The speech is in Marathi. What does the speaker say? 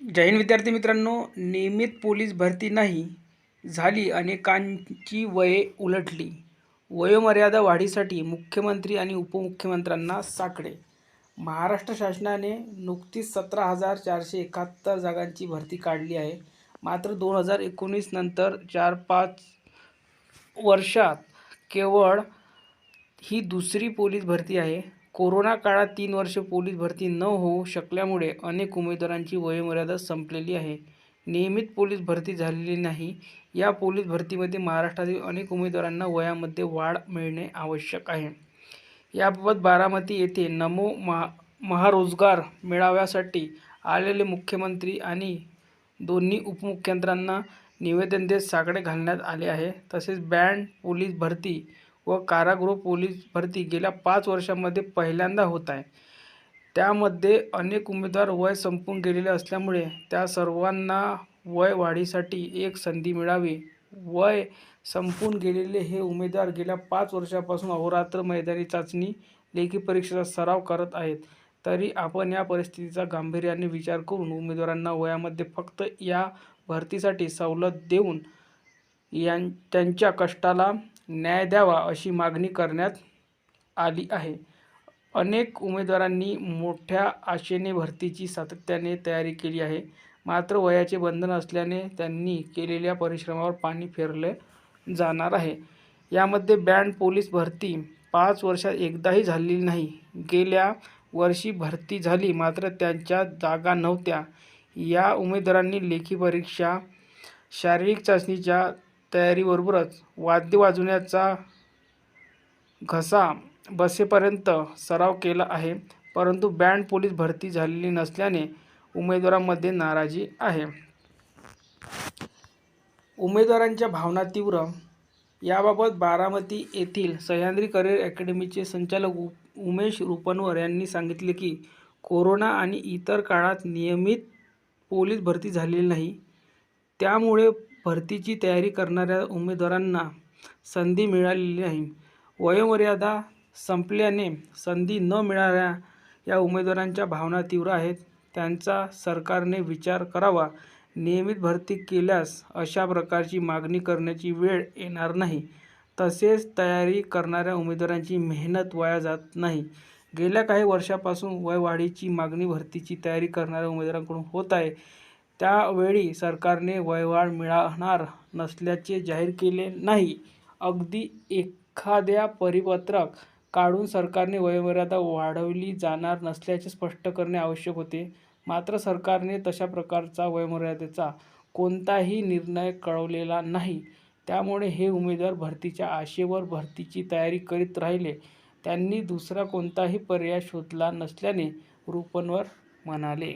जैन विद्यार्थी मित्रांनो नियमित पोलीस भरती नाही झाली अनेकांची वये उलटली. वयोमर्यादा वाढीसाठी मुख्यमंत्री आणि उपमुख्यमंत्र्यांना साकडे. महाराष्ट्र शासनाने नुकतीच सतरा हजार चारशे एकाहत्तर जागांची भरती काढली आहे. मात्र दोन हजार एकोणीस नंतर चार पाच वर्षात केवळ ही दुसरी पोलीस भरती आहे. कोरोना काळात तीन वर्षे पोलीस भरती न होऊ शकल्यामुळे अनेक उमेदवारांची वयोमर्यादा संपलेली आहे. नियमित पोलीस भरती झालेली नाही. या पोलीस भरतीमध्ये महाराष्ट्रातील अनेक उमेदवारांना वयामध्ये वाढ मिळणे आवश्यक आहे. याबाबत बारामती येथे नमो महा महारोजगार मेळाव्यासाठी आलेले मुख्यमंत्री आणि दोन्ही उपमुख्यमंत्र्यांना निवेदन देत साकडे घालण्यात आले आहे. तसेच बँड पोलीस भरती व कारागृह पोलीस भरती गेल्या पाच वर्षामध्ये पहिल्यांदा होत आहे. त्यामध्ये अनेक उमेदवार वय संपून गेलेले असल्यामुळे त्या सर्वांना वय वाढीसाठी एक संधी मिळावी. वय संपून गेलेले हे उमेदवार गेल्या पाच वर्षापासून अहोरात्र मैदानी चाचणी लेखी परीक्षेचा सराव करत आहेत. तरी आपण या परिस्थितीचा गांभीर्याने विचार करून उमेदवारांना वयामध्ये फक्त या भरतीसाठी सवलत देऊन यां त्यांच्या कष्टाला न्याय द्यावा अशी मागणी करण्यात आली आहे. अनेक उमेदवारांनी मोठ्या आशेने भरतीची सातत्याने तयारी केली आहे. मात्र वयाचे बंधन असल्याने त्यांनी केलेल्या परिश्रमावर पाणी फेरले जाणार आहे. यामध्ये बँड पोलीस भरती पाच वर्षात एकदाही झालेली नाही. गेल्या वर्षी भरती झाली मात्र त्यांच्या जागा नव्हत्या. या उमेदवारांनी लेखी परीक्षा शारीरिक चाचणीच्या तयारीबरोबरच वाद्य वाजवण्याचा घसा बसेपर्यंत सराव केला आहे. परंतु बँड पोलीस भरती झालेली नसल्याने उमेदवारांमध्ये नाराजी आहे. उमेदवारांच्या भावना तीव्र. याबाबत बारामती येथील सह्याद्री करिअर अकॅडमीचे संचालक उ उमेश रुपनवर यांनी सांगितले की कोरोना आणि इतर काळात नियमित पोलीस भरती झालेली नाही. त्यामुळे भरतीची तयारी करणाऱ्या उमेदवारांना संधी मिळालेली नाही वयोमर्यादा संपल्याने संधी न मिळाल्या या उमेदवारांच्या भावना तीव्र आहेत. त्यांचा सरकारने विचार करावा. नियमित भरती केल्यास अशा प्रकारची मागणी करण्याची वेळ येणार नाही. तसेच तयारी करणाऱ्या उमेदवारांची मेहनत वाया जात नाही. गेल्या काही वर्षापासून वयवाढीची मागणी भरतीची तयारी करणाऱ्या उमेदवारांकडून होत आहे. त्यावेळी सरकारने व्यवहार मिळणार नसल्याचे जाहीर केले नाही. अगदी एखाद्या परिपत्रक काढून सरकारने वयोमर्यादा वाढवली जाणार नसल्याचे स्पष्ट करणे आवश्यक होते. मात्र सरकारने तशा प्रकारचा वयोमर्यादेचा कोणताही निर्णय कळवलेला नाही. त्यामुळे हे उमेदवार भरतीच्या आशेवर भरतीची तयारी करीत राहिले. त्यांनी दुसरा कोणताही पर्याय शोधला नसल्याने रूपनवर म्हणाले.